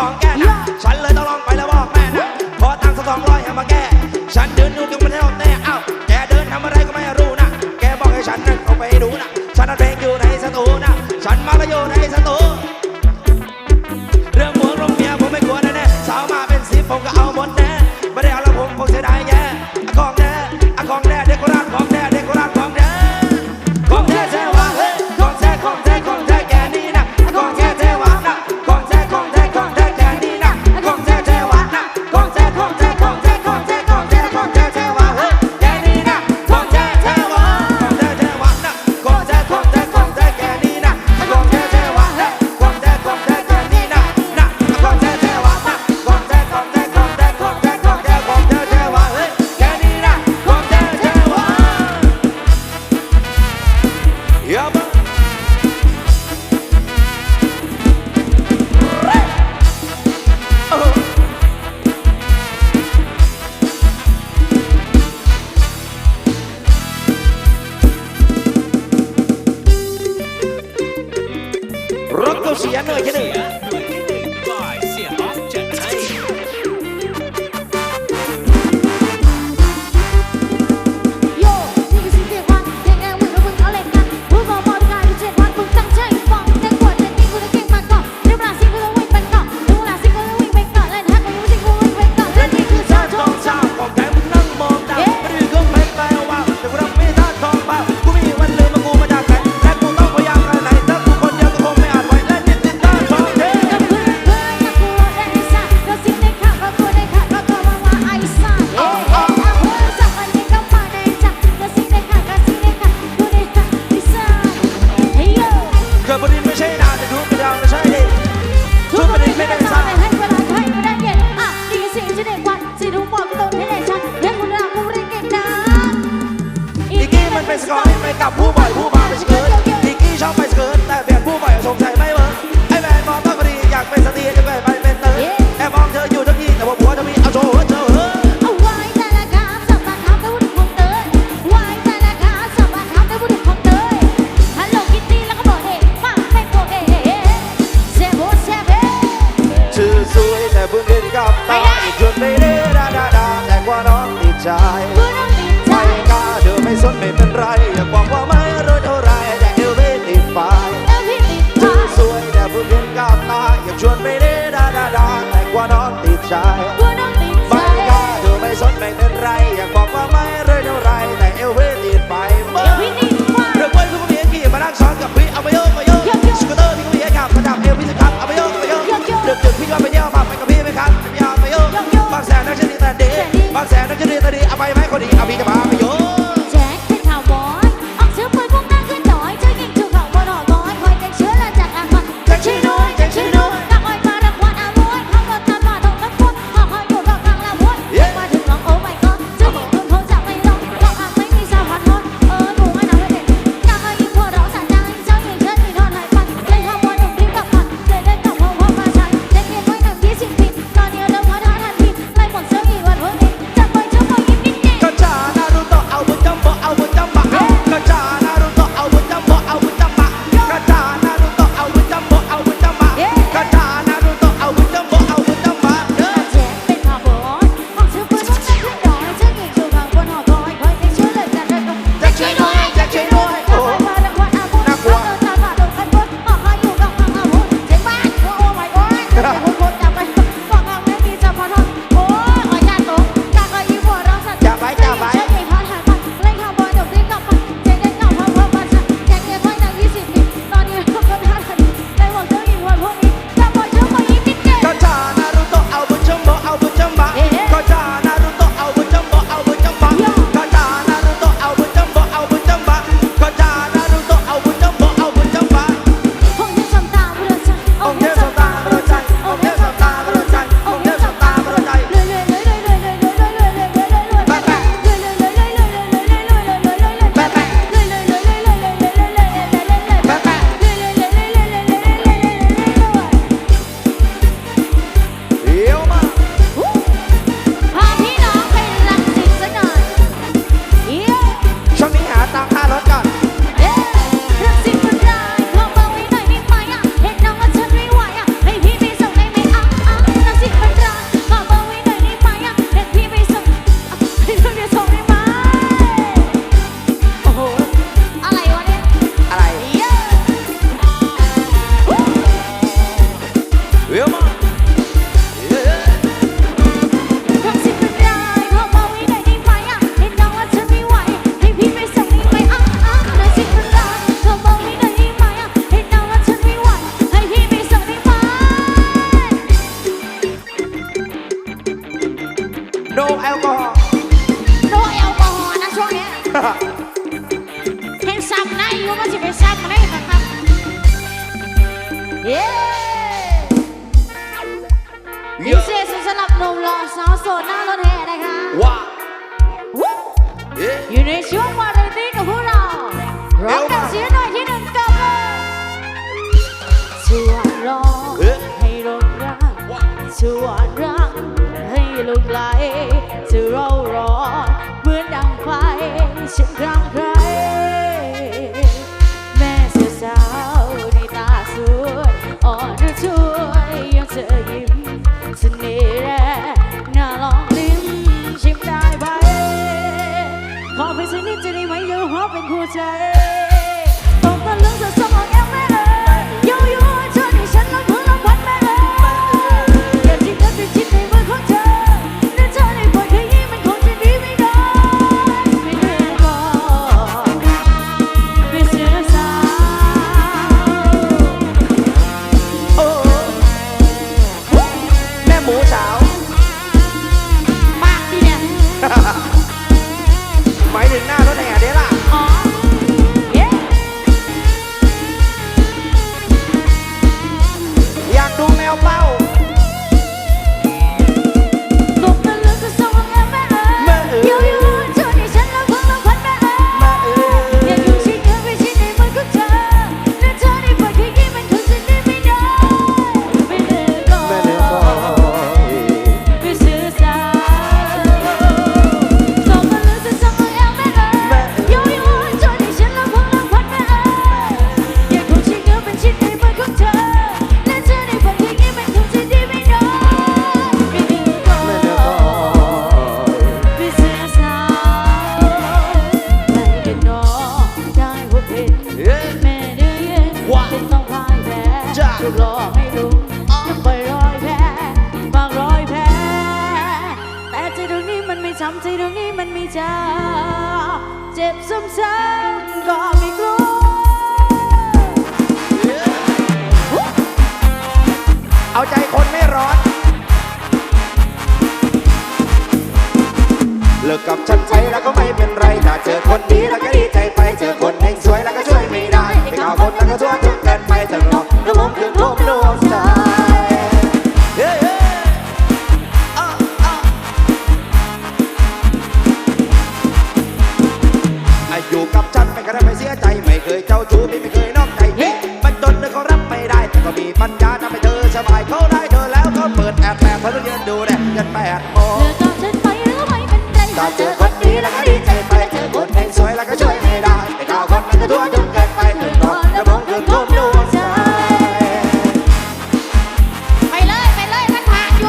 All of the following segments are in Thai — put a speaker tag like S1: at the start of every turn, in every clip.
S1: Yeah. Siap, 烟呐 ทุกข์ไม่ใดิต่างกันงให้เวลาใครก็ได้เย็อะนี่คืสิ่งที่เด็กวันสิ่งทุกบอกตรงให้ได้ชัดเรื่อง
S2: คุณรักมุ้รี
S1: ยกเก่งนะ
S2: อีกี้มันเป็
S1: นสกอร์ไปกับผู้บ่ายผู้มาเป็นสเกิร์ตอีกี้ชอบไปสเกิร์ตแต่เปลี่ยนผู้บ่อยสงสัย ชวนไปเดดาดาดาแต่กว่านอนติดใจ
S2: อ
S1: ยู่
S2: ในช่วงวาไรตี้กับพวกเราร้องกับเสียหน่อยที่หนึ่งกับเลยชวนร้องให้ลงรักชวนรักให้ลงไหลจะเรารอเหมือนดังไฟฉันรัก ใจเรงนี้มันไม่ช้ำใจ
S1: เร
S2: งนี้มันไม่จาเจ็บซ้ำๆก็ไม่กลัว
S1: เอาใจคนไม่ร้อน เลิกกับฉันไปแล้วก็ไม่เป็นไรถ้าเจอคนดีแล้วก็ดีใจไป เจอคนเองสวยแล้วก็ช่วยไม่ได้ไปข่าคนนั้นก็ทั่วถึง
S2: กันไป ปี
S1: แล้วก็ดีใจไปเธอคนเห็นสวยแล้วก็ช่วยไม่ได้แต่ดาวคนนั้นก็ทั่วจนเกินไปเธอนทอนและมองคืนทุ่มดวงใจ
S2: ไปเลยไปเลยท่านผ่านอย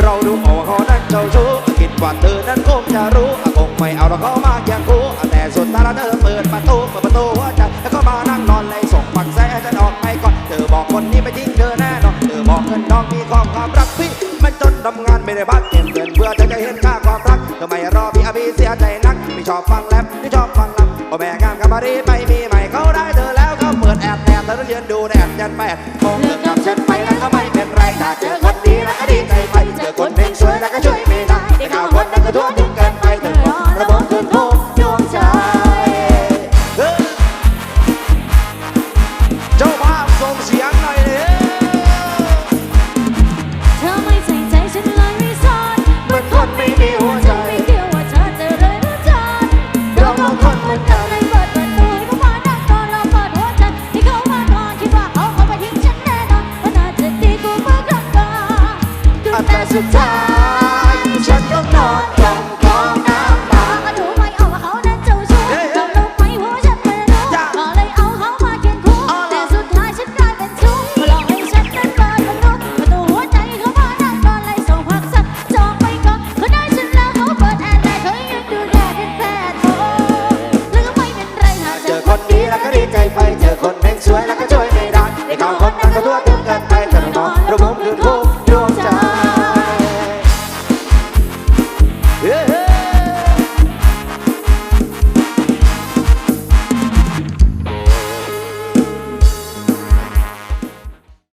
S1: เราดูออกว่านั่นเจ้าชู้คิดว่าเธอนั้นคงจะรู้คงไม่เอาเราเขามากอย่างกูแต่สุดท้ายแล้วเธอเปิดประตูเปิดประตูหัวใจแล้วก็มา ใจนักไม่ชอบฟังแรปไม่ชอบฟังลำพอแม่งามกับมารีไม่มีใหม่เขาได้เธอแล้วเขาเปิดแอบแอบเธอต้องยนดูแอดยันแปดมอง